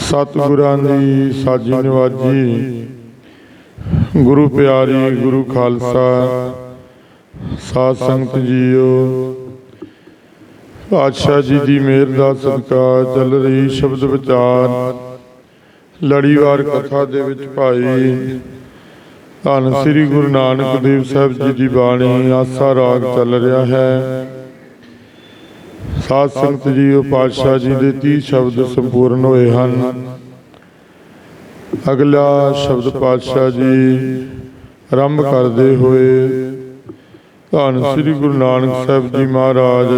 ਸਤਿਗੁਰਾਂ ਦੀ ਸਾਜੀ ਨਵਾਜੀ, ਗੁਰੂ ਪਿਆਰੀ ਗੁਰੂ ਖਾਲਸਾ, ਸਾਧ ਸੰਗਤ ਜੀਓ, ਪਾਤਸ਼ਾਹ ਜੀ ਦੀ ਮਿਹਰ ਦਾ ਸਦਕਾ ਚੱਲ ਰਹੀ ਸ਼ਬਦ ਵਿਚਾਰ ਲੜੀਵਾਰ ਕਥਾ ਦੇ ਵਿੱਚ ਭਾਈ, ਧੰਨ ਸ੍ਰੀ ਗੁਰੂ ਨਾਨਕ ਦੇਵ ਸਾਹਿਬ ਜੀ ਦੀ ਬਾਣੀ, ਆਸਾ ਰਾਗ ਚੱਲ ਰਿਹਾ ਹੈ। ਸਾਧ ਸੰਗਤ ਜੀਓ ਪਾਤਸ਼ਾਹ ਜੀ ਦੇ 30 ਸ਼ਬਦ ਸੰਪੂਰਨ ਹੋਏ ਹਨ। ਅਗਲਾ ਸ਼ਬਦ ਪਾਤਸ਼ਾਹ ਜੀ, ਆਰੰਭ ਕਰਦੇ ਹੋਏ ਧੰਨ ਸ੍ਰੀ ਗੁਰੂ ਨਾਨਕ ਸਾਹਿਬ ਜੀ ਮਹਾਰਾਜ,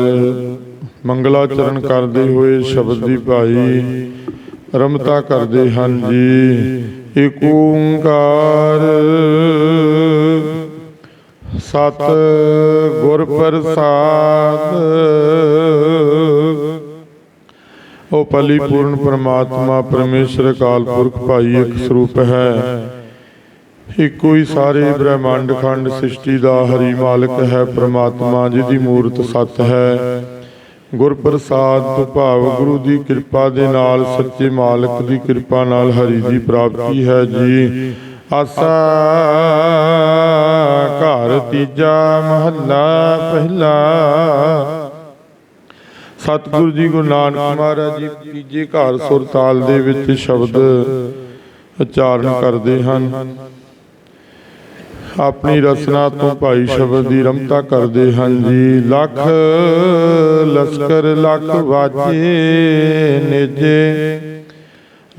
ਮੰਗਲਾਚਰਨ ਕਰਦੇ ਹੋਏ ਸ਼ਬਦ ਦੀ ਭਾਈ ਰਮਤਾ ਕਰਦੇ ਹਨ ਜੀ। ਏਕ ਓੰਕਾਰ ਸਤ ਗੁਰ ਪ੍ਰਸਾਦ। ਉਹ ਪਲੀ ਪੂਰਨ ਪਰਮਾਤਮਾ ਪਰਮੇਸ਼ਰ ਅਕਾਲ ਪੁਰਖ ਭਾਈ ਇੱਕ ਸਰੂਪ ਹੈ। ਇੱਕੋ ਹੀ ਸਾਰੇ ਬ੍ਰਹਿਮੰਡ ਖੰਡ ਸ੍ਰਿਸ਼ਟੀ ਦਾ ਹਰੀ ਮਾਲਕ ਹੈ, ਪ੍ਰਮਾਤਮਾ ਜਿਹਦੀ ਮੂਰਤ ਸਤ ਹੈ। ਗੁਰ ਪ੍ਰਸਾਦ ਤੋਂ ਭਾਵ ਗੁਰੂ ਦੀ ਕਿਰਪਾ ਦੇ ਨਾਲ ਸੱਚੇ ਮਾਲਕ ਦੀ ਕਿਰਪਾ ਨਾਲ ਹਰੀ ਦੀ ਪ੍ਰਾਪਤੀ ਹੈ ਜੀ। ਆਸਾ ਘਰ ਤੀਜਾ ਮਹੱਲਾ ਪਹਿਲਾ। ਸਤਿਗੁਰੂ ਜੀ ਗੁਰੂ ਨਾਨਕ ਮਹਾਰਾਜ ਜੀ ਤੀਜੇ ਘਰ ਸੁਰਤਾਲ ਦੇ ਵਿੱਚ ਸ਼ਬਦ ਉਚਾਰਨ ਕਰਦੇ ਹਨ। ਆਪਣੀ ਰਸਨਾ ਤੋਂ ਭਾਈ ਸ਼ਬਦ ਦੀ ਰਮਤਾ ਕਰਦੇ ਹਨ ਜੀ। ਲੱਖ ਲਸਕਰ ਲੱਖ ਵਾਜੇ ਨੇਜੇ।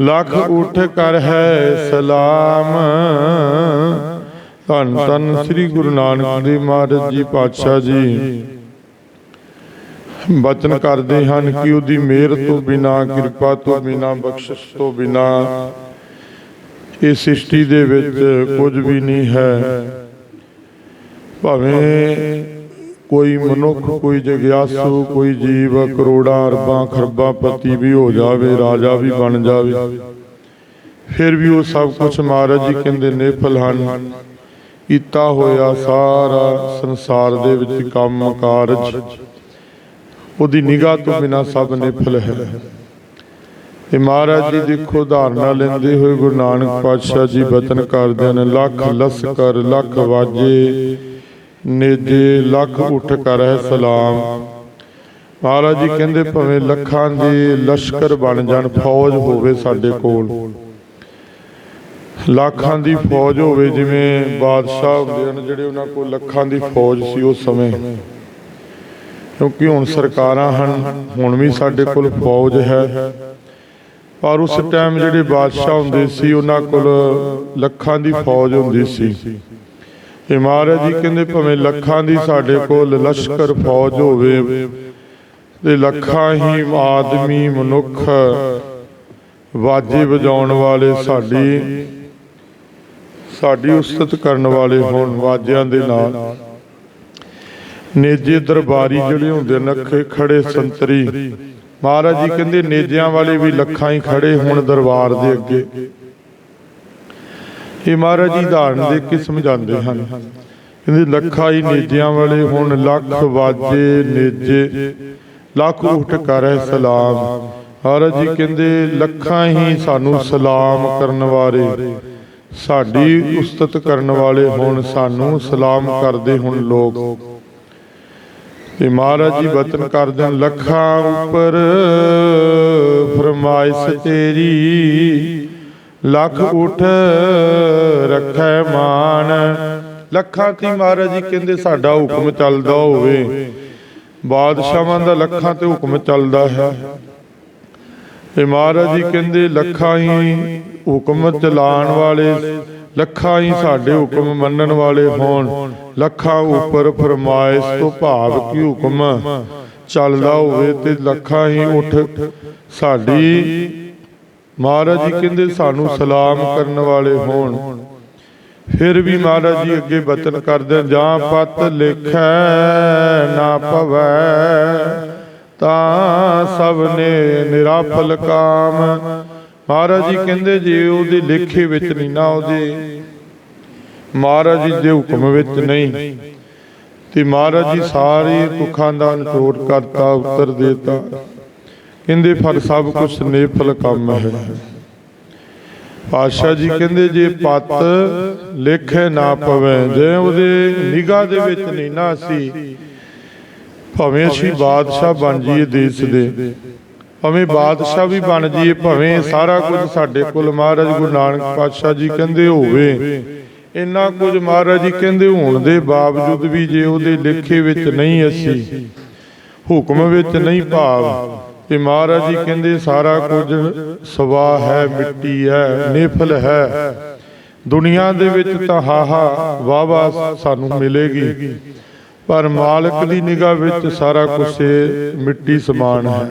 ਲੱਖ ਉਠ ਕਰ ਹੈ ਸਲਾਮ। ਧੰਨ ਧੰਨ ਸ੍ਰੀ ਗੁਰੂ ਨਾਨਕ ਦੇਵ ਮਹਾਰਾਜ ਜੀ ਪਾਤਸ਼ਾਹ ਜੀ। ਬਚਨ ਕਰਦੇ ਹਨ ਕਿ ਉਹਦੀ ਮਿਹਰ ਤੋਂ ਬਿਨਾ, ਕਿਰਪਾ ਤੋਂ ਬਿਨਾ, ਬਖਸ਼ਿਸ਼ ਤੋਂ ਬਿਨਾ, ਇਹ ਸ੍ਰਿਸ਼ਟੀ ਦੇ ਵਿੱਚ ਕੁਝ ਵੀ ਨਹੀਂ ਹੈ। ਭਾਵੇਂ ਕੋਈ ਮਨੁੱਖ, ਕੋਈ ਜਗਿਆਸੂ, ਕੋਈ ਜੀਵ, ਕਰੋੜਾਂ, ਅਰਬਾਂ, ਖਰਬਾਂ ਪਤੀ ਵੀ ਹੋ ਜਾਵੇ, ਰਾਜਾ ਵੀ ਬਣ ਜਾਵੇ। ਫਿਰ ਵੀ ਉਹ ਸਭ ਕੁਝ ਮਹਾਰਾਜ ਜੀ ਕਹਿੰਦੇ ਨੇਫਲ ਹਨ ਕੀਤਾ ਹੋਇਆ ਸਾਰਾ ਸੰਸਾਰ ਦੇ ਵਿੱਚ ਕੰਮ ਕਾਰਜ। ਉਹਦੀ ਨਿਗਾਹ ਤੋਂ ਬਿਨਾ ਸਭ ਨਿਫਲ ਹੈ। ਇਹ ਮਹਾਰਾਜ ਜੀ ਦੇਖੋ, ਧਾਰਨਾ ਲੈਂਦੇ ਹੋਏ ਗੁਰੂ ਨਾਨਕ ਪਾਤਸ਼ਾਹ ਜੀ ਬਚਨ ਕਰਦੇ ਨੇ, ਲੱਖ ਲਸਕਰ, ਲੱਖ ਵਾਜੇ। ਨੇਜੇ ਲੱਖ ਉਠ ਕਰ ਸਲਾਮ। ਮਹਾਰਾਜ ਜੀ ਕਹਿੰਦੇ ਭਵੇਂ ਲੱਖਾਂ ਦੇ ਲਸ਼ਕਰ ਬਣ ਜਾਣ, ਫੌਜ ਹੋਵੇ ਸਾਡੇ ਕੋਲ। ਲੱਖਾਂ ਦੀ ਫੌਜ ਹੋਵੇ ਜਿਵੇਂ ਬਾਦਸ਼ਾਹ ਹੁੰਦੇ ਹਨ, ਜਿਹੜੇ ਉਹਨਾਂ ਕੋਲ ਲੱਖਾਂ ਦੀ ਫੌਜ ਸੀ ਉਸ ਸਮੇਂ। ਕਿਉਂਕਿ ਹੁਣ ਸਰਕਾਰਾਂ ਹਨ, ਹੁਣ ਵੀ ਸਾਡੇ ਕੋਲ ਫੌਜ ਹੈ। ਪਰ ਉਸ ਟਾਈਮ ਜਿਹੜੇ ਬਾਦਸ਼ਾਹ ਹੁੰਦੇ ਸੀ, ਉਹਨਾਂ ਕੋਲ ਲੱਖਾਂ ਦੀ ਫੌਜ ਹੁੰਦੀ ਸੀ। ਇਹ ਮਹਾਰਾਜ ਜੀ ਕਹਿੰਦੇ ਭਵੇਂ ਲੱਖਾਂ ਦੀ ਸਾਡੇ ਕੋਲ ਲਸ਼ਕਰ ਫੌਜ ਹੋਵੇ ਤੇ ਲੱਖਾਂ ਹੀ ਆਦਮੀ ਮਨੁੱਖ ਵਾਜੇ ਵਜਾਉਣ ਵਾਲੇ ਸਾਡੀ ਸਾਡੀ ਉਸਤਤ ਕਰਨ ਵਾਲੇ ਹੋਣ ਵਾਜਿਆਂ ਦੇ ਨਾਲ। ਨੇਜੇ ਦਰਬਾਰੀ ਜਿਹੜੇ ਹੁੰਦੇ ਨੱਖੇ ਖੜੇ ਸੰਤਰੀ। ਮਹਾਰਾਜ ਜੀ ਕਹਿੰਦੇ ਨੇਜਿਆਂ ਵਾਲੇ ਵੀ ਲੱਖਾਂ ਹੀ ਖੜੇ ਹੁਣ ਦਰਬਾਰ ਦੇ ਅੱਗੇ। ਇਹ ਮਹਾਰਾਜ ਜੀ ਧਾਰਨ ਦੇ ਕੇ ਸਮਝਾਉਂਦੇ ਹਨ। ਕਹਿੰਦੇ ਲੱਖਾਂ ਹੀ ਨੇਜਿਆਂ ਵਾਲੇ ਹੁਣ ਲੱਖ ਵਾਜੇ ਨੇਜੇ। ਲੱਖ ਉਠ ਕਰੇ ਸਲਾਮ। ਮਹਾਰਾਜ ਜੀ ਕਹਿੰਦੇ ਲੱਖਾਂ ਹੀ ਸਾਨੂੰ ਸਲਾਮ ਕਰਨ ਵਾਲੇ। ਸਾਡੀ ਉਸਤਤ ਕਰਨ ਵਾਲੇ ਹੁਣ ਸਾਨੂੰ ਸਲਾਮ ਕਰਦੇ ਹੁਣ ਲੋਕ। ਤੇ ਮਹਾਰਾਜ ਜੀ ਬਚਨ ਕਰਦੇ ਲੱਖਾਂ ਉੱਪਰ ਫਰਮਾਇਸ਼ ਤੇਰੀ। ਲੱਖ ਉਠ ਰੱਖੈ ਮਾਨ। ਲੱਖਾਂ ਤੇ ਮਹਾਰਾਜ ਜੀ ਕਹਿੰਦੇ, ਸਾਡਾ ਹੁਕਮ ਚੱਲਦਾ ਹੋਵੇ। ਬਾਦਸ਼ਾਹਾਂ ਦਾ ਲੱਖਾਂ ਤੇ ਹੁਕਮ ਚੱਲਦਾ ਹੈ। ਤੇ ਮਹਾਰਾਜ ਜੀ ਕਹਿੰਦੇ, ਲੱਖਾਂ ਹੀ ਹੁਕਮ ਚਲਾਉਣ ਵਾਲੇ, ਲੱਖਾਂ ਹੀ ਸਾਡੇ ਹੁਕਮ ਮੰਨਣ ਵਾਲੇ ਹੋਣ। ਲੱਖਾਂ ਉੱਪਰ ਫਰਮਾਇਸ਼ ਤੋਂ ਭਾਵ ਕੀ ਹੁਕਮ ਚੱਲਦਾ ਹੋਵੇ ਤੇ ਲੱਖਾਂ ਹੀ ਉਠ ਸਾਡੀ ਮਹਾਰਾਜ ਜੀ ਕਹਿੰਦੇ ਸਾਨੂੰ ਸਲਾਮ ਕਰਨ ਵਾਲੇ ਹੋਣ। ਫਿਰ ਵੀ ਮਹਾਰਾਜ ਜੀ ਅੱਗੇ ਬਚਨ ਕਰਦੇ ਜਾਂ ਪਤ ਲਿਖੈ ਨਾ ਪਵੈ ਤਾਂ ਸਭ ਨੇ ਨਿਰਾਫਲ ਕਾਮ। ਮਹਾਰਾਜ ਜੀ ਕਹਿੰਦੇ ਜੇ ਉਹਦੇ ਲੇਖੇ ਵਿੱਚ ਨਹੀਂ ਨਾ ਉਹਦੇ ਮਹਾਰਾਜ ਜੀ ਦੇ ਹੁਕਮ ਵਿੱਚ ਨਹੀਂ। ਤੇ ਮਹਾਰਾਜ ਜੀ ਸਾਰੇ ਦੁੱਖਾਂ ਦਾ ਨਿਚੋੜ ਕਰਤਾ ਉੱਤਰ ਦੇਤਾ। ਕਹਿੰਦੇ ਫਲ ਸਭ ਕੁਛ ਨੇਫਲ ਕੰਮ ਹੈ। ਪਾਤਸ਼ਾਹ ਜੀ ਕਹਿੰਦੇ ਜੇ ਪਤ ਲਿਖੇ ਨਾ ਪਵੇ, ਜੇ ਉਹਦੇ ਨਿਗਾਹ ਦੇ ਵਿੱਚ ਨਹੀਂ ਨਾ ਸੀ, ਭਾਵੇਂ ਅਸੀਂ ਬਾਦਸ਼ਾਹ ਬਣ ਜਾਈਏ ਦੇਸ਼ ਦੇ। ਭਾਵੇਂ ਬਾਦਸ਼ਾਹ ਵੀ ਬਣ ਜਾਈਏ, ਭਾਵੇਂ ਸਾਰਾ ਕੁਝ ਸਾਡੇ ਕੋਲ ਮਹਾਰਾਜ ਗੁਰੂ ਨਾਨਕ ਪਾਤਸ਼ਾਹ ਜੀ ਕਹਿੰਦੇ ਹੋਵੇ। ਇੰਨਾ ਕੁਝ ਮਹਾਰਾਜ ਜੀ ਕਹਿੰਦੇ ਹੋਣ ਦੇ ਬਾਵਜੂਦ ਵੀ ਜੇ ਉਹਦੇ ਲਿਖੇ ਵਿੱਚ ਨਹੀਂ ਅਸੀਂ, ਹੁਕਮ ਵਿੱਚ ਨਹੀਂ ਭਾਵ। ਤੇ ਮਹਾਰਾਜ ਜੀ ਕਹਿੰਦੇ, ਸਾਰਾ ਕੁਝ ਸਵਾ ਹੈ, ਮਿੱਟੀ ਹੈ, ਨਿਫਲ ਹੈ। ਦੁਨੀਆ ਦੇ ਵਿੱਚ ਤਾਂ ਹਾਹਾ ਵਾਵਾ ਸਾਨੂੰ ਮਿਲੇਗੀ। ਪਰ ਮਾਲਕ ਦੀ ਨਿਗਾਹ ਵਿੱਚ ਸਾਰਾ ਕੁਝ ਮਿੱਟੀ ਸਮਾਨ ਹੈ।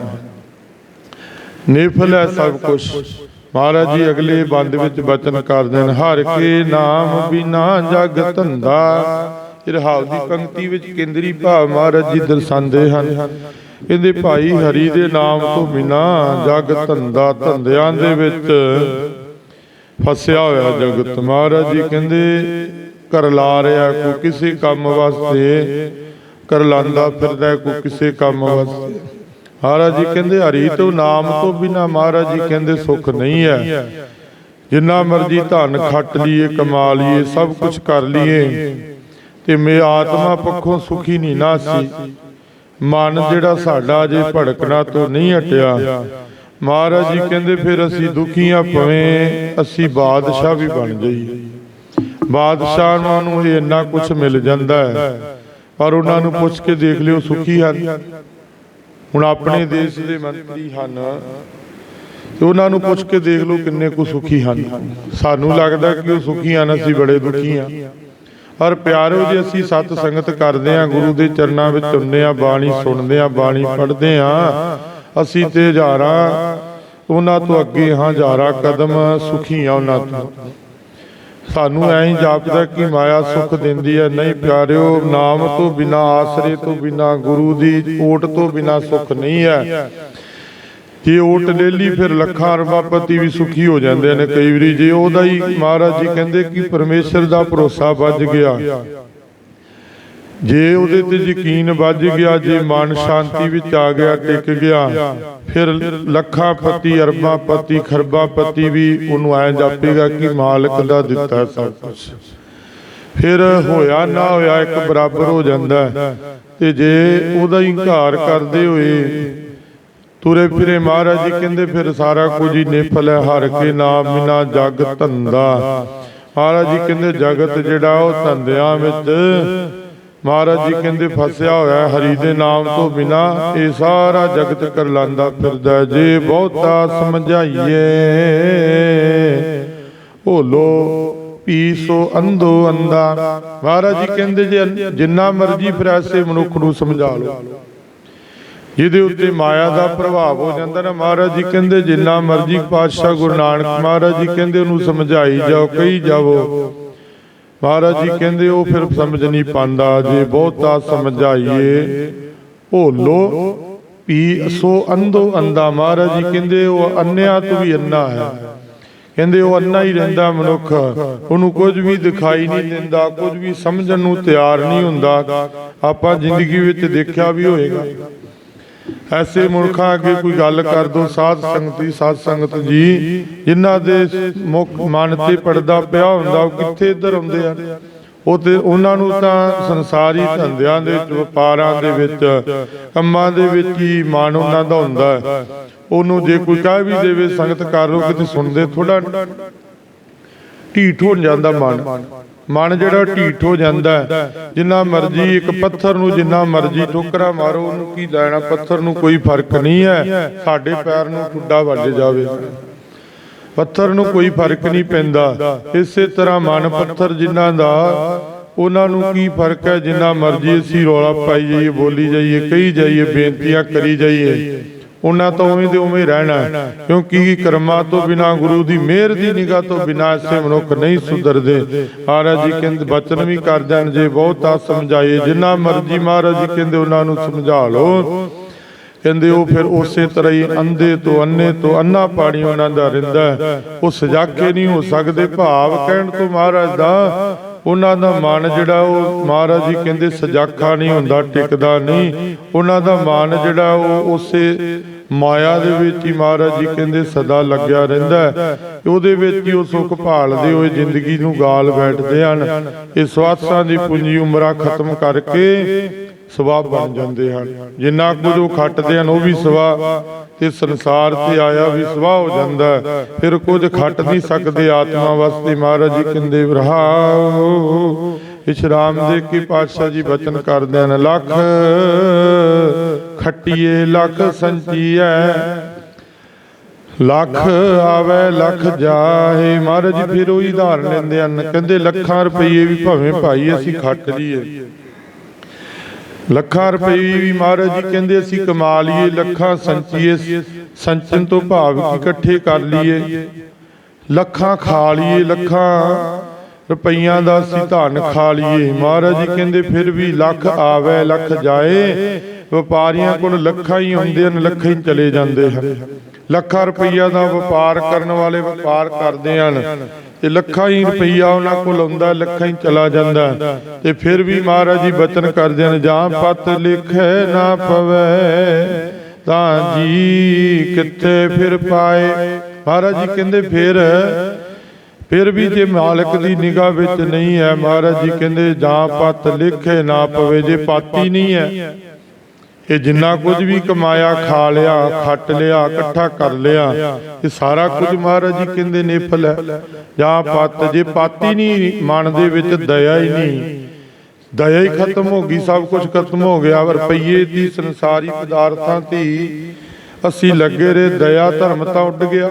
ਨਿਫਲ ਹੈ ਸਭ ਕੁਝ ਮਹਾਰਾਜ ਜੀ, ਅਗਲੇ ਬੰਦ ਵਿੱਚ ਬਚਨ ਕਰਦੇ ਨੇ ਹਰ ਕੇ ਨਾਮ ਬਿਨਾ ਜਗ ਧੰਦਾ। ਰਹਾਉ ਦੀ ਪੰਕਤੀ ਵਿੱਚ ਕੇਂਦਰੀ ਭਾਵ ਮਹਾਰਾਜ ਜੀ ਦਰਸਾਉਂਦੇ ਹਨ ਇਹਦੇ ਭਾਈ ਹਰੀ ਦੇ ਨਾਮ ਤੋਂ ਬਿਨਾ ਜਗ ਧੰਦਾ ਧੰਦਿਆਂ ਦੇ ਵਿੱਚ ਫਸਿਆ ਹੋਇਆ ਜਗਤ ਮਹਾਰਾਜ ਜੀ ਕਹਿੰਦੇ ਕਰ ਰਿਹਾ ਕੋ ਕਿਸੇ ਕੰਮ ਵਾਸਤੇ। ਕਰ ਫਿਰਦਾ ਕੋ ਕਿਸੇ ਕੰਮ ਵਾਸਤੇ। ਮਹਾਰਾਜ ਜੀ ਕਹਿੰਦੇ, ਹਰੀ ਤੋਂ ਨਾਮ ਤੋਂ ਬਿਨਾ ਮਹਾਰਾਜ ਜੀ ਕਹਿੰਦੇ, ਸੁੱਖ ਨਹੀਂ ਹੈ। ਜਿੰਨਾ ਮਰਜ਼ੀ ਧਨ ਖੱਟ ਲਈਏ, ਕਮਾ ਲਈਏ, ਸਭ ਕੁਝ ਕਰ ਲਈਏ। ਤੇ ਮੇ ਆਤਮਾ ਪੱਖੋਂ ਸੁਖੀ ਨਹੀਂ ਨਾ ਸੀ। ਮਨ ਜਿਹੜਾ ਸਾਡਾ ਜੇ ਭੜਕਣਾ ਤੋਂ ਨਹੀਂ ਹਟਿਆ। ਮਹਾਰਾਜ ਜੀ ਕਹਿੰਦੇ ਫਿਰ ਅਸੀਂ ਦੁਖੀਆਂ ਪਵੇਂ ਅਸੀਂ ਬਾਦਸ਼ਾਹ ਵੀ ਬਣ ਜਾਈਏ। ਬਾਦਸ਼ਾਹਾਂ ਨੂੰ ਇਹ ਇੰਨਾ ਕੁਝ ਮਿਲ ਜਾਂਦਾ ਹੈ। ਪਰ ਉਹਨਾਂ ਨੂੰ ਪੁੱਛ ਕੇ ਦੇਖ ਲਿਓ ਸੁਖੀ ਹਨ। ਹੁਣ ਆਪਣੇ ਦੇਸ਼ ਦੇ ਮੰਤਰੀ ਹਨ। ਤੇ ਉਹਨਾਂ ਨੂੰ ਪੁੱਛ ਕੇ ਦੇਖ ਲਓ ਕਿੰਨੇ ਕੁ ਸੁਖੀ ਹਨ। ਸਾਨੂੰ ਲੱਗਦਾ ਕਿ ਉਹ ਸੁਖੀ ਹਨ ਅਸੀਂ ਬੜੇ ਦੁਖੀ ਹਾਂ। ਔਰ ਪਿਆਰੋ ਜੇ, ਅਸੀਂ ਸਤ ਸੰਗਤ ਕਰਦੇ ਆ ਗੁਰੂ ਦੇ ਚਰਨਾਂ ਵਿੱਚ ਹੁੰਨੇ ਆ ਬਾਣੀ ਸੁਣਦੇ ਆ ਬਾਣੀ ਪੜ੍ਹਦੇ ਆ ਅਸੀਂ ਤੇ ਹਜ਼ਾਰਾਂ, ਉਹਨਾਂ ਤੋਂ ਅੱਗੇ ਹਾਂ, ਹਜ਼ਾਰਾਂ ਕਦਮ ਸੁਖੀ ਆ ਉਹਨਾਂ ਤੋਂ। ਸਾਨੂੰ ਐਂ ਹੀ ਜਾਪਦਾ ਕਿ ਮਾਇਆ ਸੁਖ ਦਿੰਦੀ ਹੈ। ਨਹੀਂ ਪਿਆਰਿਓ, ਨਾਮ ਤੋਂ ਬਿਨਾ, ਆਸਰੇ ਤੋਂ ਬਿਨਾ, ਗੁਰੂ ਦੀ ਓਟ ਤੋਂ ਬਿਨਾ ਸੁਖ ਨਹੀਂ ਹੈ। ਜੇ ਓਟ ਲੈ ਫਿਰ ਲੱਖਾਂ ਅਰਬਾਂ ਪਤੀ ਵੀ ਸੁਖੀ ਹੋ ਜਾਂਦੇ ਨੇ ਕਈ ਵਾਰੀ ਜੇ ਉਹਦਾ ਹੀ ਮਹਾਰਾਜ ਜੀ ਕਹਿੰਦੇ ਕਿ ਪਰਮੇਸ਼ਰ ਦਾ ਭਰੋਸਾ ਵੱਜ ਗਿਆ। ਜੇ ਉਹਦੇ ਤੇ ਯਕੀਨ ਵੱਜ ਗਿਆ, ਜੇ ਮਨ ਸ਼ਾਂਤੀ ਵਿੱਚ ਆ ਗਿਆ, ਟਿਕ ਗਿਆ, ਫਿਰ ਲੱਖਾਂ ਪਤੀ, ਅਰਬਾਂ ਪਤੀ, ਖਰਬਾਂ ਪਤੀ ਵੀ ਉਹਨੂੰ ਐ ਜਾਪੇਗਾ ਕਿ ਮਾਲਕ ਦਾ ਦਿੱਤਾ ਸਭ ਕੁਝ ਫਿਰ ਹੋਇਆ ਨਾ ਹੋਇਆ ਇੱਕ ਬਰਾਬਰ ਹੋ ਜਾਂਦਾ ਤੇ ਜੇ ਉਹਦਾ ਹੀ ਹੰਕਾਰ ਕਰਦੇ ਹੋਏ ਤੁਰੇ ਫਿਰੇ ਮਹਾਰਾਜ ਜੀ ਕਹਿੰਦੇ ਫਿਰ ਸਾਰਾ ਕੁਝ ਹੀ ਨਿਫਲ ਹੈ, ਹਰ ਕੇ ਨਾਮ ਬਿਨਾ ਜਗ ਧੰਦਾ। ਮਹਾਰਾਜ ਜੀ ਕਹਿੰਦੇ ਜਗਤ ਜਿਹੜਾ ਉਹ ਧੰਦਿਆਂ ਵਿੱਚ, ਮਹਾਰਾਜ ਜੀ ਕਹਿੰਦੇ ਫਸਿਆ ਹੋਇਆ ਹਰੀ ਦੇ ਨਾਮ ਤੋਂ ਬਿਨਾ ਇਹ ਸਾਰਾ ਜਗਤ ਕਰ ਲਾਂਦਾ ਫਿਰਦਾ ਜੇ ਬਹੁਤਾ ਸਮਝਾਈਏ, ਭੋਲੋ ਪੀਸੋ ਅੰਧੋ ਅੰਦਾ ਮਹਾਰਾਜ ਜੀ ਕਹਿੰਦੇ ਜੇ ਜਿੰਨਾ ਮਰਜ਼ੀ ਫਿਰ ਐਸੇ ਮਨੁੱਖ ਨੂੰ ਸਮਝਾ ਲਓ। ਜਿਹਦੇ ਉੱਤੇ ਮਾਇਆ ਦਾ ਪ੍ਰਭਾਵ ਹੋ ਜਾਂਦਾ ਨਾ, ਮਹਾਰਾਜ ਜੀ ਕਹਿੰਦੇ ਜਿੰਨਾ ਮਰਜ਼ੀ ਪਾਤਸ਼ਾਹ ਗੁਰੂ ਨਾਨਕ ਮਹਾਰਾਜ ਜੀ ਕਹਿੰਦੇ ਉਹਨੂੰ ਸਮਝਾਈ ਜਾਓ, ਕਹੀ ਜਾਵੋ। ਮਹਾਰਾਜ ਜੀ ਕਹਿੰਦੇ ਉਹ ਫਿਰ ਸਮਝ ਨਹੀਂ ਪਾਉਂਦਾ, ਜੇ ਬਹੁਤਾ ਸਮਝਾਈਏ ਭੋਲੋ ਪੀ ਸੋ ਅੰਧੋ ਅੰਦਾ ਮਹਾਰਾਜ ਜੀ ਕਹਿੰਦੇ ਉਹ ਅੰਨਿਆਂ ਤੋਂ ਵੀ ਅੰਨਾ ਹੈ। ਕਹਿੰਦੇ ਉਹ ਅੰਨਾ ਹੀ ਰਹਿੰਦਾ ਮਨੁੱਖ, ਉਹਨੂੰ ਕੁਝ ਵੀ ਦਿਖਾਈ ਨਹੀਂ ਦਿੰਦਾ, ਕੁਝ ਵੀ ਸਮਝਣ ਨੂੰ ਤਿਆਰ ਨਹੀਂ ਹੁੰਦਾ। ਆਪਾਂ ਜ਼ਿੰਦਗੀ ਵਿੱਚ ਦੇਖਿਆ ਵੀ ਹੋਏਗਾ। ਐਸੇ ਮੂਰਖਾਂ ਅੱਗੇ ਕੋਈ ਗੱਲ ਕਰ ਦੋ ਸਾਧ ਸੰਗਤੀ ਸਾਧ ਸੰਗਤ ਜੀ। ਜਿਨ੍ਹਾਂ ਦੇ ਮੁਖ ਮਨ ਤੇ ਪਰਦਾ ਪਿਆ ਹੁੰਦਾ ਉਹ ਕਿੱਥੇ ਇੱਧਰ ਆਉਂਦੇ ਆ? ਉਹ ਤੇ ਉਹਨਾਂ ਨੂੰ ਤਾਂ ਸੰਸਾਰੀ ਧੰਦਿਆਂ ਦੇ ਵਿੱਚ ਵਪਾਰਾਂ ਦੇ ਵਿੱਚ ਕੰਮਾਂ ਦੇ ਵਿੱਚ ਹੀ ਮਨ ਉਹਨਾਂ ਦਾ ਹੁੰਦਾ ਉਹਨੂੰ ਜੇ ਕੋਈ ਕਹਿ ਵੀ ਦੇਵੇ ਸੰਗਤ ਕਰ ਲੋ ਕਿਤੇ ਸੁਣਦੇ ਥੋੜਾ ਢੀਠ ਹੋ ਜਾਂਦਾ ਮਨ ਮਨ ਜਿਹੜਾ ਢੀਠ ਹੋ ਜਾਂਦਾ ਜਿੰਨਾ ਮਰਜ਼ੀ ਇੱਕ ਪੱਥਰ ਨੂੰ ਜਿੰਨਾ ਮਰਜ਼ੀ ਠੋਕਰਾ ਮਾਰੋ ਉਹਨੂੰ ਕੀ ਲੈਣਾ? ਪੱਥਰ ਨੂੰ ਕੋਈ ਫ਼ਰਕ ਨਹੀਂ ਹੈ। ਸਾਡੇ ਪੈਰ ਨੂੰ ਠੁੱਡਾ ਵੱਜ ਜਾਵੇ। ਪੱਥਰ ਨੂੰ ਕੋਈ ਫ਼ਰਕ ਨਹੀਂ ਪੈਂਦਾ। ਇਸੇ ਤਰ੍ਹਾਂ ਮਨ ਪੱਥਰ ਜਿਨ੍ਹਾਂ ਦਾ ਉਹਨਾਂ ਨੂੰ ਕੀ ਫ਼ਰਕ ਹੈ? ਜਿੰਨਾ ਮਰਜ਼ੀ ਅਸੀਂ ਰੌਲਾ ਪਾਈ ਜਾਈਏ ਬੋਲੀ ਜਾਈਏ ਕਹੀ ਜਾਈਏ ਬੇਨਤੀਆਂ ਕਰੀ ਜਾਈਏ। ਉਹਨਾਂ ਤੋਂ ਉਵੇਂ ਦੇ ਉਵੇਂ ਰਹਿਣਾ। ਕਿਉਂਕਿ ਕਰਮਾਂ ਤੋਂ ਬਿਨਾ ਗੁਰੂ ਦੀ ਮਿਹਰ ਦੀ ਨਿਗਾਹ ਤੋਂ ਬਿਨਾ ਐਸੇ ਮਨੁੱਖ ਨਹੀਂ ਸੁਧਰਦੇ। ਮਹਾਰਾਜ ਜੀ ਕਹਿੰਦੇ ਬਚਨ ਵੀ ਕਰ ਜਾਣ ਜੇ ਬਹੁਤਾ ਸਮਝਾਏ। ਜਿੰਨਾ ਮਰਜ਼ੀ ਮਹਾਰਾਜ ਜੀ ਕਹਿੰਦੇ ਉਹਨਾਂ ਨੂੰ ਸਮਝਾ ਲਓ। ਕਹਿੰਦੇ ਉਹ ਫਿਰ ਉਸੇ ਤਰ੍ਹਾਂ ਹੀ ਅੰਧੇ ਤੋਂ ਅੰਨੇ ਤੋਂ ਅੰਨਾ ਪਾਣੀ ਉਹਨਾਂ ਦਾ ਰਹਿੰਦਾ ਹੈ। ਉਹ ਸਜਾਕੇ ਨਹੀਂ ਹੋ ਸਕਦੇ। ਭਾਵ ਕਹਿਣ ਤੋਂ ਮਹਾਰਾਜ ਦਾ ਉਹਨਾਂ ਦਾ ਮਨ ਜਿਹੜਾ ਉਹ ਮਹਾਰਾਜ ਜੀ ਕਹਿੰਦੇ ਸਜਾਖਾ ਨਹੀਂ ਹੁੰਦਾ ਟਿਕਦਾ ਨਹੀਂ। ਉਹਨਾਂ ਦਾ ਮਨ ਜਿਹੜਾ ਉਹ ਉਸੇ ਮਾਇਆ ਦੇ ਵਿੱਚ ਹੀ ਮਹਾਰਾਜ ਜੀ ਕਹਿੰਦੇ ਸਦਾ ਲੱਗਿਆ ਰਹਿੰਦਾ ਹੈ। ਉਹਦੇ ਵਿੱਚ ਹੀ ਉਹ ਸੁੱਖ ਭਾਲਦੇ ਹੋਏ ਜ਼ਿੰਦਗੀ ਨੂੰ ਗਾਲ ਬੈਠਦੇ ਹਨ। ਇਹ ਸਵਾਸਾਂ ਦੀ ਪੂੰਜੀ ਉਮਰਾਂ ਖਤਮ ਕਰਕੇ ਸਵਾਬ ਬਣ ਜਾਂਦੇ ਹਨ। ਜਿੰਨਾ ਕੁਝ ਉਹ ਖੱਟਦੇ ਹਨ, ਉਹ ਵੀ ਸਵਾ ਤੇ ਸੰਸਾਰ ਤੇ ਆਇਆ ਵੀ ਸਵਾ ਹੋ ਜਾਂਦਾ ਫਿਰ ਕੁਝ ਖੱਟ ਨਹੀਂ ਸਕਦੇ ਆਤਮਾ ਵਾਸਤੇ ਮਹਾਰਾਜ ਜੀ ਕਹਿੰਦੇ ਰਹਾਉ ਇਸ਼ਰਾਮ ਦੇ ਕੀ ਪਾਤਸ਼ਾਹ ਜੀ ਬਚਨ ਕਰਦੇ ਹਨ? ਲੱਖ ਖੱਟੀਏ ਲੱਖ ਸੰਚੀਐ। ਲੱਖ ਆਵੇ, ਲੱਖ ਜਾਏ ਮਹਾਰਾਜ ਫਿਰ ਉਹੀ ਉਦਾਹਰਨ ਲੈਂਦੇ ਹਨ। ਕਹਿੰਦੇ ਲੱਖਾਂ ਰੁਪਏ ਵੀ ਭਾਵੇਂ ਭਾਈ ਅਸੀਂ ਖੱਟ ਲਈਏ। ਲੱਖਾਂ ਰੁਪਏ ਵੀ ਮਹਾਰਾਜ ਜੀ ਕਹਿੰਦੇ ਅਸੀਂ ਕਮਾ ਲਈਏ। ਲੱਖਾਂ ਸੰਚੀਏ, ਸੰਚਨ ਤੋਂ ਭਾਵ ਇਕੱਠੇ ਕਰ ਲਈਏ। ਲੱਖਾਂ ਖਾ ਲਈਏ, ਲੱਖਾਂ ਰੁਪਈਆਂ ਦਾ ਅਸੀਂ ਧਨ ਖਾ ਲਈਏ। ਮਹਾਰਾਜ ਜੀ ਕਹਿੰਦੇ ਫਿਰ ਵੀ ਲੱਖ ਆਵੇ, ਲੱਖ ਜਾਏ। ਵਪਾਰੀਆਂ ਕੋਲ ਲੱਖਾਂ ਹੀ ਹੁੰਦੇ ਹਨ ਲੱਖਾਂ ਹੀ ਚਲੇ ਜਾਂਦੇ ਹਨ। ਲੱਖਾਂ ਰੁਪਈਆ ਦਾ ਵਪਾਰ ਕਰਨ ਵਾਲੇ ਵਪਾਰ ਕਰਦੇ ਹਨ। ਤੇ ਲੱਖਾਂ ਹੀ ਰੁਪਈਆ ਉਹਨਾਂ ਕੋਲ ਆਉਂਦਾ ਲੱਖਾਂ ਹੀ ਚਲਾ ਜਾਂਦਾ। ਤੇ ਫਿਰ ਵੀ ਮਹਾਰਾਜ ਜੀ ਬਚਨ ਕਰਦੇ ਹਨ ਜਾਂ ਪਤ ਲਿਖੇ ਨਾ ਪਵੇ ਤਾਂ ਜੀ ਕਿੱਥੇ ਫਿਰ ਪਾਏ? ਮਹਾਰਾਜ ਜੀ ਕਹਿੰਦੇ ਫਿਰ ਫਿਰ ਵੀ ਜੇ ਮਾਲਕ ਦੀ ਨਿਗਾਹ ਵਿੱਚ ਨਹੀਂ ਹੈ ਮਹਾਰਾਜ ਜੀ ਕਹਿੰਦੇ ਜਾਂ ਪਤ ਲਿਖੇ ਨਾ ਪਵੇ ਜੇ ਪਾਤੀ ਨਹੀਂ ਹੈ। ਇਹ ਜਿੰਨਾ ਕੁਝ ਵੀ ਕਮਾਇਆ ਖਾ ਲਿਆ ਖੱਟ ਲਿਆ ਇਕੱਠਾ ਕਰ ਲਿਆ ਇਹ ਸਾਰਾ ਕੁਝ ਮਹਾਰਾਜ ਜੀ ਕਹਿੰਦੇ ਨੇਫਲ ਹੈ ਜਾਂ ਪਤ ਜੇ ਪਾਤੀ ਨਹੀਂ ਮਨ ਦੇ ਵਿੱਚ ਦਇਆ ਹੀ ਨਹੀਂ। ਦਇਆ ਹੀ ਖਤਮ ਹੋ ਗਈ ਸਭ ਕੁਝ ਖਤਮ ਹੋ ਗਿਆ। ਰੁਪਈਏ ਦੀ ਸੰਸਾਰੀ ਪਦਾਰਥਾਂ ਤੇ ਅਸੀਂ ਲੱਗੇ ਰਹੇ ਦਇਆ ਧਰਮ ਤਾਂ ਉੱਡ ਗਿਆ।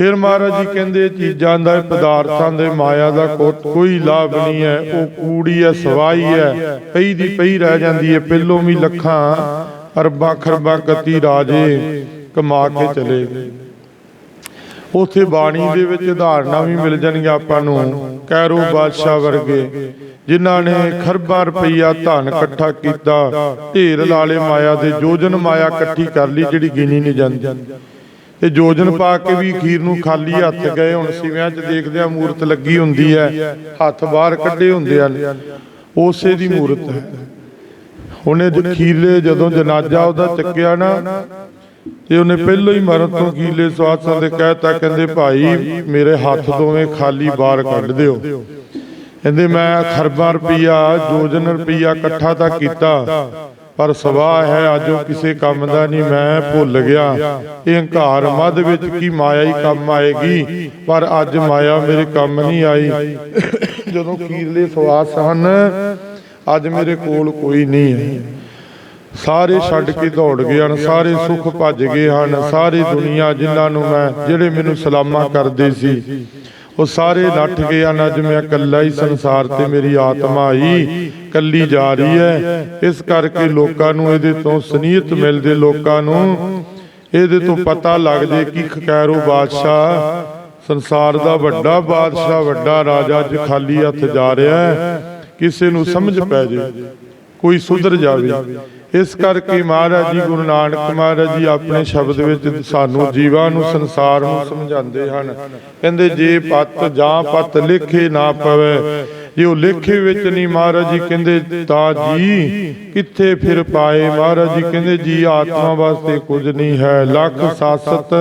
ਫਿਰ ਮਹਾਰਾਜ ਜੀ ਕਹਿੰਦੇ ਚੀਜ਼ਾਂ ਦਾ ਪਦਾਰਥਾਂ ਦੇ ਮਾਇਆ ਦਾ ਕੋਈ ਲਾਭ ਨਹੀਂ ਹੈ, ਉਹ ਕੂੜੀ ਹੈ, ਸਵਾਈ ਹੈ, ਪਈ ਦੀ ਪਈ ਰਹਿ ਜਾਂਦੀ ਹੈ, ਪਹਿਲੋਂ ਵੀ ਲੱਖਾਂ, ਅਰਬਾਂ ਖਰਬਾਂ ਕਤੀ ਰਾਜੇ ਕਮਾ ਕੇ ਚਲੇ ਗਏ। ਉਥੇ ਬਾਣੀ ਦੇ ਵਿੱਚ ਉਦਾਹਰਨਾਂ ਵੀ ਮਿਲ ਜਾਣਗੀਆਂ ਆਪਾਂ ਨੂੰ, ਕੈਰੋ ਬਾਦਸ਼ਾਹ ਵਰਗੇ, ਜਿਨ੍ਹਾਂ ਨੇ ਖਰਬਾਂ ਰੁਪਈਆ ਧਨ ਇਕੱਠਾ ਕੀਤਾ, ਢੇਰ ਲਾਲੇ ਮਾਇਆ ਦੇ, ਜੋਜਨ ਮਾਇਆ ਇਕੱਠੀ ਕਰ ਲਈ, ਜਿਹੜੀ ਗਿਣੀ ਨਹੀਂ ਜਾਂਦੀ। ਤੇ ਜੋਜਨ ਪਾ ਕੇ ਵੀ ਅਖੀਰ ਨੂੰ ਖਾਲੀ ਹੱਥ ਗਏ ਹੁਣ ਸਿਵਿਆਂ 'ਚ ਦੇਖਦੇ ਆ ਮੂਰਤ ਲੱਗੀ ਹੁੰਦੀ ਹੈ ਹੱਥ ਬਾਹਰ ਕੱਢੇ ਹੁੰਦੇ ਹਨ ਉਸੇ ਦੀ ਮੂਰਤ ਹੈ। ਉਹਨੇ ਖੀਲੇ ਜਦੋਂ ਜਨਾਜ਼ਾ ਉਹਦਾ ਚੱਕਿਆ ਨਾ ਤੇ ਉਹਨੇ ਪਹਿਲੋਂ ਹੀ ਮਰਨ ਤੋਂ ਕੀਲੇ ਸਵਾਸਾਂ ਦੇ ਕਹਿਤਾ ਕਹਿੰਦੇ ਭਾਈ ਮੇਰੇ ਹੱਥ ਦੋਵੇਂ ਖਾਲੀ ਬਾਹਰ ਕੱਢ ਦਿਓ। ਕਹਿੰਦੇ ਮੈਂ ਖਰਬਾਂ ਰੁਪਈਆ ਜੋਜਨ ਰੁਪਈਆ ਇਕੱਠਾ ਤਾਂ ਕੀਤਾ। ਪਰ ਸਵਾਹ ਹੈ ਅੱਜ ਕਿਸੇ ਕੰਮ ਦਾ ਨਹੀਂ, ਮੈਂ ਭੁੱਲ ਗਿਆ। ਇਹ ਹੰਕਾਰ ਮਦ ਵਿੱਚ ਕੀ ਮਾਇਆ ਹੀ ਕੰਮ ਆਏਗੀ? ਪਰ ਅੱਜ ਮਾਇਆ ਮੇਰੇ ਕੰਮ ਨਹੀਂ ਆਈ। ਜਦੋਂ ਕੀਰਲੇ ਸਵਾਸ ਹਨ, ਅੱਜ ਮੇਰੇ ਕੋਲ ਕੋਈ ਨਹੀਂ ਹੈ। ਸਾਰੇ ਛੱਡ ਕੇ ਦੌੜ ਗਏ ਹਨ, ਸਾਰੇ ਸੁੱਖ ਭੱਜ ਗਏ ਹਨ। ਸਾਰੀ ਦੁਨੀਆ ਜਿਨ੍ਹਾਂ ਨੂੰ ਮੈਂ, ਜਿਹੜੇ ਮੈਨੂੰ ਸਲਾਮਾਂ ਕਰਦੇ ਸੀ ਉਹ ਸਾਰੇ ਨੱਠ ਗਏ ਹਨ ਅੱਜ ਮੈਂ ਇਕੱਲਾ ਹੀ ਸੰਸਾਰ ਤੇ ਮੇਰੀ ਆਤਮਾ ਹੀ ਕੱਲੀ ਜਾ ਰਹੀ ਹੈ। ਇਸ ਕਰਕੇ ਲੋਕਾਂ ਨੂੰ ਇਹਦੇ ਤੋਂ ਸਨੀਅਤ ਮਿਲਦੇ ਲੋਕਾਂ ਨੂੰ। ਇਹਦੇ ਤੋਂ ਪਤਾ ਲੱਗ ਜੇ ਕਿ ਖਕੈਰੋ ਬਾਦਸ਼ਾਹ ਸੰਸਾਰ ਦਾ ਵੱਡਾ ਬਾਦਸ਼ਾਹ ਵੱਡਾ ਰਾਜਾ ਅੱਜ ਖਾਲੀ ਹੱਥ ਜਾ ਰਿਹਾ ਹੈ। ਕਿਸੇ ਨੂੰ ਸਮਝ ਪੈ ਜੇ। ਕੋਈ ਸੁਧਰ ਜਾਵੇ। ਇਸ ਕਰਕੇ ਮਹਾਰਾਜ ਜੀ ਗੁਰੂ ਨਾਨਕ ਮਹਾਰਾਜ ਜੀ ਆਪਣੇ ਸ਼ਬਦ ਵਿੱਚ ਸਾਨੂੰ ਜੀਵਾਂ ਨੂੰ, ਸੰਸਾਰ ਨੂੰ ਸਮਝਾਉਂਦੇ ਹਨ। ਕਹਿੰਦੇ ਜੇ ਪਤ ਜਾਂ ਪਤ ਲਿਖੇ ਨਾ ਪਵੇ, ਜੇ ਉਹ ਲੇਖੇ ਵਿੱਚ ਨਹੀਂ ਮਹਾਰਾਜ ਜੀ ਕਹਿੰਦੇ ਤਾਂ ਜੀ ਕਿੱਥੇ ਫਿਰ ਪਾਏ? ਮਹਾਰਾਜ ਜੀ ਕਹਿੰਦੇ ਜੀ ਆਤਮਾ ਵਾਸਤੇ ਕੁਝ ਨਹੀਂ ਹੈ। ਲੱਖ ਸਾਸਤ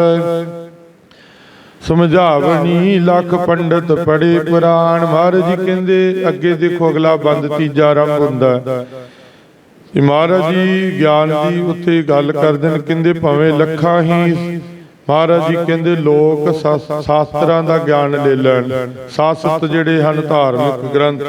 ਸਮਝਾਵਣੀ, ਲੱਖ ਪੰਡਤ ਪੜੇ ਪੁਰਾਣ। ਮਹਾਰਾਜ ਜੀ ਕਹਿੰਦੇ ਅੱਗੇ ਦੇਖੋ ਅਗਲਾ ਬੰਦ ਤੀਜਾ ਆਰੰਭ ਹੁੰਦਾ। ਕਿ ਮਹਾਰਾਜ ਜੀ ਗਿਆਨ ਦੀ ਉੱਥੇ ਗੱਲ ਕਰਦੇ ਨੇ ਕਹਿੰਦੇ ਭਾਵੇਂ ਲੱਖਾਂ ਹੀ ਮਹਾਰਾਜ ਜੀ ਕਹਿੰਦੇ ਲੋਕ ਸ਼ਾਸ- ਸ਼ਾਸਤਰਾਂ ਦਾ ਗਿਆਨ ਲੈ ਲੈਣ ਸ਼ਾਸਤ ਜਿਹੜੇ ਹਨ ਧਾਰਮਿਕ ਗ੍ਰੰਥ।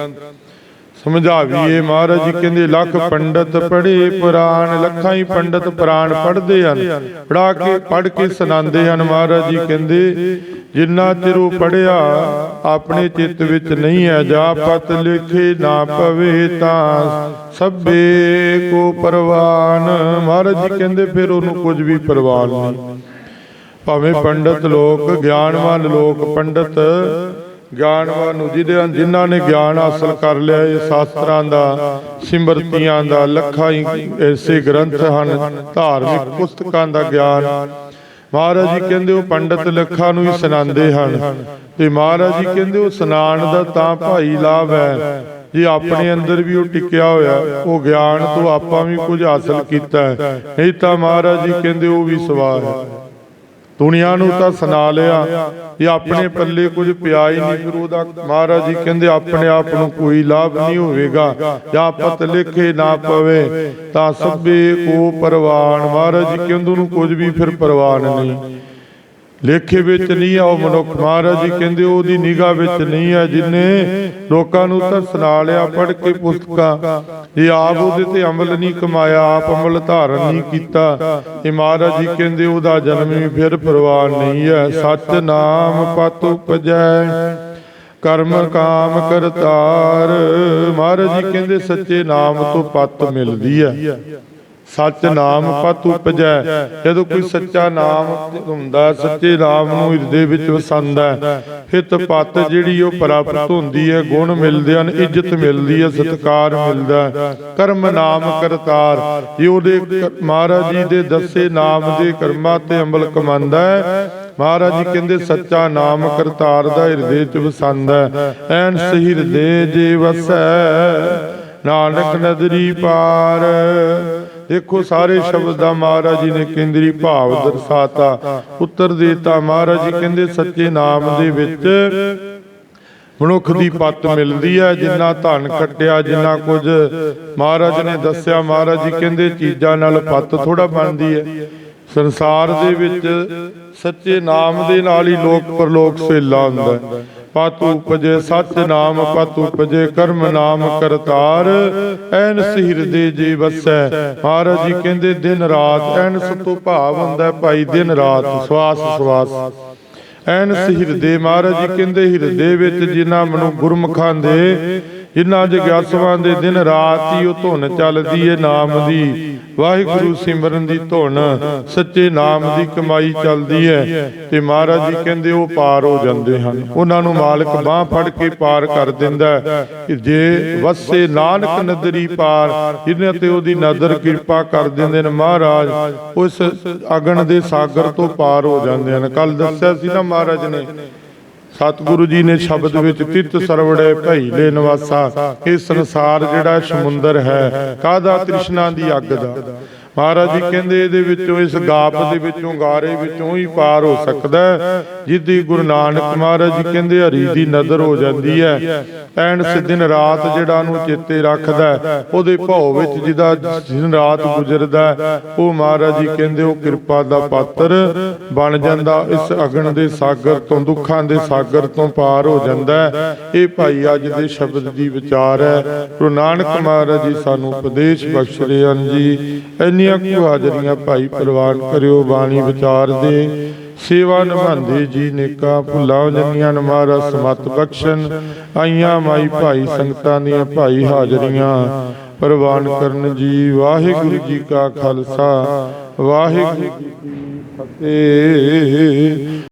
ਸਮਝਾਵੀਏ ਮਹਾਰਾਜ ਜੀ, ਕਹਿੰਦੇ ਲੱਖ ਪੰਡਤ ਪੜ੍ਹੇ ਪੁਰਾਣ, ਲੱਖਾਂ ਹੀ ਪੰਡਤ ਪੁਰਾਣ ਪੜ੍ਹਦੇ ਹਨ। ਪੜਾ ਕੇ, ਪੜ੍ਹ ਕੇ ਸੁਣਾਉਂਦੇ ਹਨ ਮਹਾਰਾਜ ਜੀ, ਕਹਿੰਦੇ, ਜਿੰਨਾ ਚਿਰ ਉਹ ਪੜਿਆ ਆਪਣੇ ਚਿੱਤ ਵਿੱਚ ਨਹੀਂ ਹੈ ਜਾ ਪਤ ਲਿਖੇ ਨਾ ਪਵੇ ਤਾਂ ਸਭੇ ਕੋ ਪਰਵਾਨ। ਮਹਾਰਾਜ ਜੀ ਕਹਿੰਦੇ, ਫਿਰ ਉਹਨੂੰ ਕੁਝ ਵੀ ਪਰਵਾਨ ਨਹੀਂ। ਭਾਵੇਂ ਪੰਡਤ ਲੋਕ, ਗਿਆਨਵਾਨ ਲੋਕ, ਪੰਡਤ ਗਿਆਨਵਾਨ ਨੂੰ ਜਿਹਦੇ ਜਿਨ੍ਹਾਂ ਨੇ ਗਿਆਨ ਹਾਸਲ ਕਰ ਲਿਆ ਇਹ ਸ਼ਾਸਤਰਾਂ ਦਾ, ਸਿਮਰਤੀਆਂ ਦਾ, ਲੱਖਾਂ ਹੀ ਐਸੇ ਗ੍ਰੰਥ ਹਨ, ਧਾਰਮਿਕ ਪੁਸਤਕਾਂ ਦਾ ਗਿਆਨ। ਮਹਾਰਾਜ ਜੀ ਕਹਿੰਦੇ ਉਹ ਪੰਡਤ ਲੱਖਾਂ ਨੂੰ ਹੀ ਸੁਣਾਉਂਦੇ ਹਨ। ਤੇ ਮਹਾਰਾਜ ਜੀ ਕਹਿੰਦੇ ਉਹ ਸੁਣਾਉਣ ਦਾ ਤਾਂ ਭਾਈ ਲਾਭ ਹੈ। ਜੇ ਆਪਣੇ ਅੰਦਰ ਵੀ ਉਹ ਟਿਕਿਆ ਹੋਇਆ, ਉਹ ਗਿਆਨ ਤੋਂ ਆਪਾਂ ਵੀ ਕੁਝ ਹਾਸਲ ਕੀਤਾ ਹੈ। ਨਹੀਂ ਤਾਂ ਮਹਾਰਾਜ ਜੀ ਕਹਿੰਦੇ ਉਹ ਵੀ ਸਵਾਰ ਹੈ। ਦੁਨੀਆ ਨੂੰ ਤਾਂ ਸੁਣਾ ਲਿਆ ਇਹ ਆਪਣੇ ਪੱਲੇ ਕੁਝ ਪਿਆ ਹੀ ਨਹੀਂ। ਫਿਰ ਉਹਦਾ ਮਹਾਰਾਜ ਜੀ ਕਹਿੰਦੇ, ਆਪਣੇ ਆਪ ਨੂੰ ਕੋਈ ਲਾਭ ਨਹੀਂ ਹੋਵੇਗਾ। ਜਾਂ ਪਤ ਲਿਖੇ ਨਾ ਪਵੇ, ਤਾਂ ਸਭੇ ਕੋ ਪਰਵਾਨ। ਮਹਾਰਾਜ ਜੀ ਕਹਿੰਦੇ ਨੂੰ ਕੁਝ ਵੀ ਫਿਰ ਪਰਵਾਨ ਨਹੀਂ। ਲੇਖੇ ਵਿੱਚ ਨਹੀਂ ਆ, ਉਹ ਮਨੁੱਖ ਮਹਾਰਾਜ ਜੀ ਕਹਿੰਦੇ, ਉਹਦੀ ਨਿਗਾਹ ਵਿੱਚ ਨਹੀਂ ਆ ਜਿਨੇ ਲੋਕਾਂ ਨੂੰ ਤਾਂ ਲਿਆ, ਪੜ੍ਹ ਕੇ ਪੁਸਤਕਾਂ। ਇਹ ਆਪ ਉਹਦੇ ਤੇ ਅਮਲ ਨਹੀਂ ਕਮਾਇਆ, ਆਪ ਅਮਲ ਧਾਰਨ ਨਹੀਂ ਕੀਤਾ। ਇਹ ਮਹਾਰਾਜ ਜੀ ਕਹਿੰਦੇ, ਉਹਦਾ ਜਨਮ ਵੀ ਫਿਰ ਪ੍ਰਵਾਨ ਨਹੀਂ ਹੈ। ਸਚ ਨਾਮ ਪਤ ਉਪਜੈ, ਕਰਮ ਕਾਮ ਕਰਤਾਰ। ਮਹਾਰਾਜ ਜੀ ਕਹਿੰਦੇ, ਸੱਚੇ ਨਾਮ ਤੋਂ ਪਤ ਮਿਲਦੀ ਹੈ। ਸੱਚ ਨਾਮ ਪਤ ਉਪਜੈ। ਜਦੋਂ ਕੋਈ ਸੱਚਾ ਨਾਮ ਹੁੰਦਾ, ਸੱਚੇ ਨਾਮ ਨੂੰ ਹਿਰਦੇ ਵਿੱਚ ਵਸੰਦਾ ਹੈ। ਪਤ ਜਿਹੜੀ ਉਹ ਪ੍ਰਾਪਤ ਹੁੰਦੀ ਹੈ, ਗੁਣ ਮਿਲਦੇ ਹਨ, ਇੱਜ਼ਤ ਮਿਲਦੀ ਹੈ, ਸਤਿਕਾਰ ਮਿਲਦਾ ਕਰਮ ਨਾਮ ਕਰਤਾਰ। ਇਹ ਉਹਦੇ ਮਹਾਰਾਜ ਜੀ ਦੇ ਦੱਸੇ ਨਾਮ ਦੇ ਕਰਮਾਂ ਤੇ ਅਮਲ ਕਮਾਂਦਾ ਹੈ, ਮਹਾਰਾਜ ਜੀ ਕਹਿੰਦੇ ਸੱਚਾ ਨਾਮ ਕਰਤਾਰ ਦਾ ਹਿਰਦੇ ਚ ਵਸੰਦਾ ਹੈ। ਐਨ ਸਹੀ ਹਿਰਦੇ ਜੇ ਵਸੈ, ਨਾਨਕ ਨਦਰੀ ਪਾਰ। ਦੇਖੋ ਸਾਰੇ ਸ਼ਬਦ ਦਾ ਮਹਾਰਾਜ ਜੀ ਨੇ ਕੇਂਦਰੀ ਭਾਵ ਦਰਸਾਤਾ। ਉੱਤਰ ਦੇਤਾ ਮਹਾਰਾਜ ਜੀ ਕਹਿੰਦੇ ਸੱਚੇ ਨਾਮ ਦੇ ਵਿੱਚ ਮਨੁੱਖ ਦੀ ਪੱਤ ਮਿਲਦੀ ਹੈ ਜਿੰਨਾ ਧਨ ਖੱਟਿਆ ਜਿੰਨਾ ਕੁਝ ਮਹਾਰਾਜ ਨੇ ਦੱਸਿਆ ਮਹਾਰਾਜ ਜੀ ਕਹਿੰਦੇ ਚੀਜ਼ਾਂ ਨਾਲ ਪੱਤ ਥੋੜਾ ਬਣਦੀ ਹੈ ਸੰਸਾਰ ਦੇ ਵਿੱਚ ਸੱਚੇ ਨਾਮ ਦੇ ਨਾਲ ਹੀ ਲੋਕ ਪਰਲੋਕ ਸੇਲਾ ਹੁੰਦਾ। ਹੈ ਪਤ ਉਪਜੇ ਸੱਚ ਨਾਮ, ਪਤ ਉਪਜੇ ਕਰਮ ਨਾਮ ਕਰਤਾਰ। ਐਨ ਹਿਰਦੇ ਜੀ ਵਸੈ। ਮਹਾਰਾਜ ਜੀ ਕਹਿੰਦੇ, ਦਿਨ ਰਾਤ ਐਨ ਤੋਂ ਭਾਵ ਹੁੰਦਾ ਭਾਈ, ਦਿਨ ਰਾਤ ਸਵਾਸ ਸਵਾਸ। ਐਨ ਹਿਰਦੇ ਮਹਾਰਾਜ ਜੀ ਕਹਿੰਦੇ, ਹਿਰਦੇ ਵਿੱਚ ਜਿਨ੍ਹਾਂ ਮਨੁ ਗੁਰਮੁਖਾਂ ਦੇ ਜਿਨ੍ਹਾਂ ਜਗਿਆਸੂਆਂ ਦੇ ਦਿਨ ਰਾਤ ਹੀ ਉਹ ਧੁਨ ਚੱਲਦੀ ਏ ਨਾਮ ਦੀ। ਵਾਹਿਗੁਰੂ ਸਿਮਰਨ ਦੀ ਧੁਨ ਸੱਚੇ ਨਾਮ ਦੀ ਕਮਾਈ ਚੱਲਦੀ ਹੈ ਤੇ ਮਹਾਰਾਜ ਜੀ ਕਹਿੰਦੇ ਉਹ ਪਾਰ ਹੋ ਜਾਂਦੇ ਹਨ। ਉਹਨਾਂ ਨੂੰ ਮਾਲਕ ਬਾਹ ਫੜ ਕੇ ਪਾਰ ਕਰ ਦਿੰਦਾ ਜੇ ਵਸੇ ਨਾਨਕ ਨਦਰੀ ਪਾਰ ਜਿਹਨਾਂ ਤੇ ਉਹਦੀ ਨਦਰ ਕਿਰਪਾ ਕਰ ਦਿੰਦੇ ਨੇ ਮਹਾਰਾਜ ਉਸ ਅਗਨ ਦੇ ਸਾਗਰ ਤੋਂ ਪਾਰ ਹੋ ਜਾਂਦੇ ਹਨ। ਕੱਲ ਦੱਸਿਆ ਸੀ ਨਾ ਮਹਾਰਾਜ ਨੇ ਸਤਿਗੁਰੂ ਜੀ ਨੇ ਸ਼ਬਦ ਵਿੱਚ ਤਿਤ ਸਰਵੜੇ ਭਈ ਲੈ ਨਿਵਾਸਾ। ਇਹ ਸੰਸਾਰ ਜਿਹੜਾ ਸਮੁੰਦਰ ਹੈ, ਕਾਹਦਾ ਤ੍ਰਿਸ਼ਨਾ ਦੀ ਅੱਗ ਦਾ? ਮਹਾਰਾਜ ਜੀ ਕਹਿੰਦੇ ਇਹਦੇ ਵਿੱਚੋਂ ਇਸ ਗਾਪ ਦੇ ਵਿੱਚੋਂ ਗਾਰੇ ਵਿੱਚੋਂ ਹੀ ਪਾਰ ਹੋ ਸਕਦਾ ਜਿੱਦੀ ਗੁਰੂ ਨਾਨਕ ਮਹਾਰਾਜ ਜੀ ਕਹਿੰਦੇ ਹਰੀ ਦੀ ਨਜ਼ਰ ਹੋ ਜਾਂਦੀ ਹੈ ਐਨ ਦਿਨ ਰਾਤ ਜਿਹੜਾ ਨੂੰ ਚੇਤੇ ਰੱਖਦਾ ਉਹਦੇ ਭਉ ਵਿੱਚ ਜਿਹਦਾ ਦਿਨ ਰਾਤ ਗੁਜ਼ਰਦਾ ਉਹ ਮਹਾਰਾਜ ਜੀ ਕਹਿੰਦੇ ਉਹ ਕਿਰਪਾ ਦਾ ਪਾਤਰ ਬਣ ਜਾਂਦਾ ਇਸ ਅਗਨ ਦੇ ਸਾਗਰ ਤੋਂ ਦੁੱਖਾਂ ਦੇ ਸਾਗਰ ਤੋਂ ਪਾਰ ਹੋ ਜਾਂਦਾ। ਇਹ ਭਾਈ ਅੱਜ ਦੇ ਸ਼ਬਦ ਦੀ ਵਿਚਾਰ ਹੈ। ਗੁਰੂ ਨਾਨਕ ਮਹਾਰਾਜ ਜੀ ਸਾਨੂੰ ਉਪਦੇਸ਼ ਬਖਸ਼ ਰਹੇ ਹਨ ਜੀ ਇੰਨੀਆਂ ਕੁ ਹਾਜ਼ਰੀਆਂ ਭਾਈ ਪ੍ਰਵਾਨ ਕਰਿਓ, ਬਾਣੀ ਵਿਚਾਰ ਦੇ। ਸੇਵਾ ਨਿਭਾਉਂਦੇ ਜੀ ਨੇਕਾਂ ਭੁੱਲਾਂ, ਜੰਨੀਆਂ ਨਮਾਰਾ ਸਮਤ ਬਖਸ਼ਣ। ਆਈਆਂ ਮਾਈ ਭਾਈ ਸੰਗਤਾਂ ਦੀਆਂ ਭਾਈ ਹਾਜ਼ਰੀਆਂ। ਪ੍ਰਵਾਨ ਕਰਨ ਜੀ, ਵਾਹਿਗੁਰੂ ਜੀ ਕਾ ਖਾਲਸਾ। ਵਾਹਿਗੁਰੂ ਜੀ ਕੀ ਫਤਿਹ।